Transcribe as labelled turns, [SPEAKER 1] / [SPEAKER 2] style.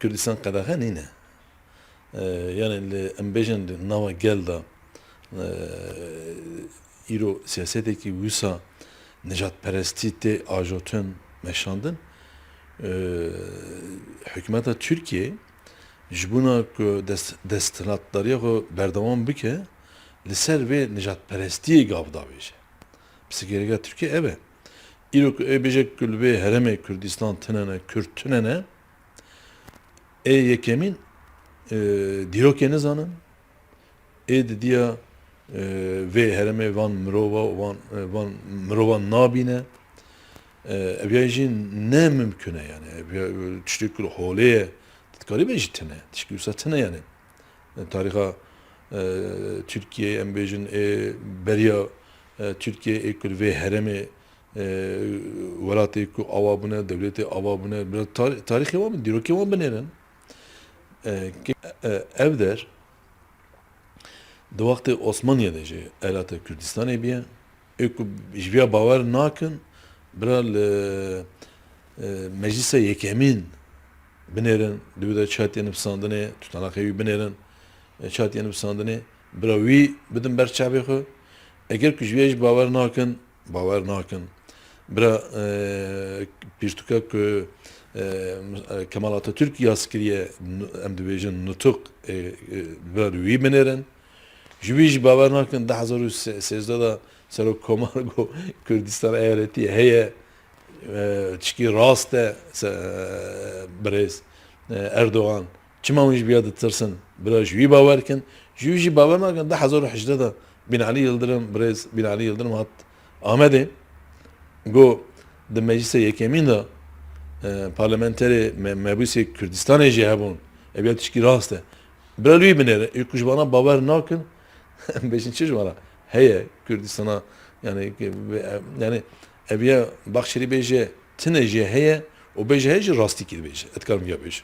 [SPEAKER 1] Kürdistan kadar nine. Ee, yani li em bêjin li nava gel da e, îro siyasetekî wisa necatperestî tê ajotin meşandin e, hükümeta Türkiye ji bûna ku dest, desthilatdariya xwe berdewam bike li ser vê necatperestiyê gav dabêje. Psikerega Türkiye ev e. İro ku e bêje ku li vê heremê Kürdistan tinene, Kürt tinene e yekemin e, dîrokê nizanin ê didiya e, vê heremê van mirova van, e, van mirova nabîne e, ev ya jî ne mümkün e yani? Ev ya tiştê ku li holê tkarî bê jî tune tiştî wisa tune yani. E, tariha e, Türkiye em bêjin ê beriya e, Türkiye ê ku li vê heremê e, welatê ku ava bûne devletê ava bûne biraz tar- tarîxê wan bin dîrokê wan binêrin e, ki- e, ev der di wextê Osmaniye'de jî elata Kürdistanê biye ê ku ji vêya bawer nakin bira li e, meclisa yekemîn binêrin divê de çatiyê nivîsandinê tutanakê wî binêrin e, çatiyê nivîsandinê bira wî bidin ber çavê xwe eger ku ji vê jî bawer nakin bawer nakin bira e, pîrtûka ku e, Kemal Atatürk yas kiriye n- em nutuk e, e, bira wî binêrin. Ji wî jî bawer nakin di hezar û se- sêzde da Serok Komargo Kürdistan eyaletiye heye e, çiki rast e e, birêz e, Erdoğan. Çima wî ji biya ditirsın bira ji wî bawer kin. Ji wî jî bawer nakin di hezar û hejdê da Binali Yıldırım birêz Binali Yıldırım hat Amedê got di meclisa yekemîn da e, parlamenterê me, mebûsê Kürdistanê jî hebûn ev ya tişkî rast e bira wî binêre ê ku ji bana bawer nakin beşin çiş var heye Kürdistan'a yani yani eviye bakşeri beje tine je heye o beje heye rastiki beje etkarım ya beje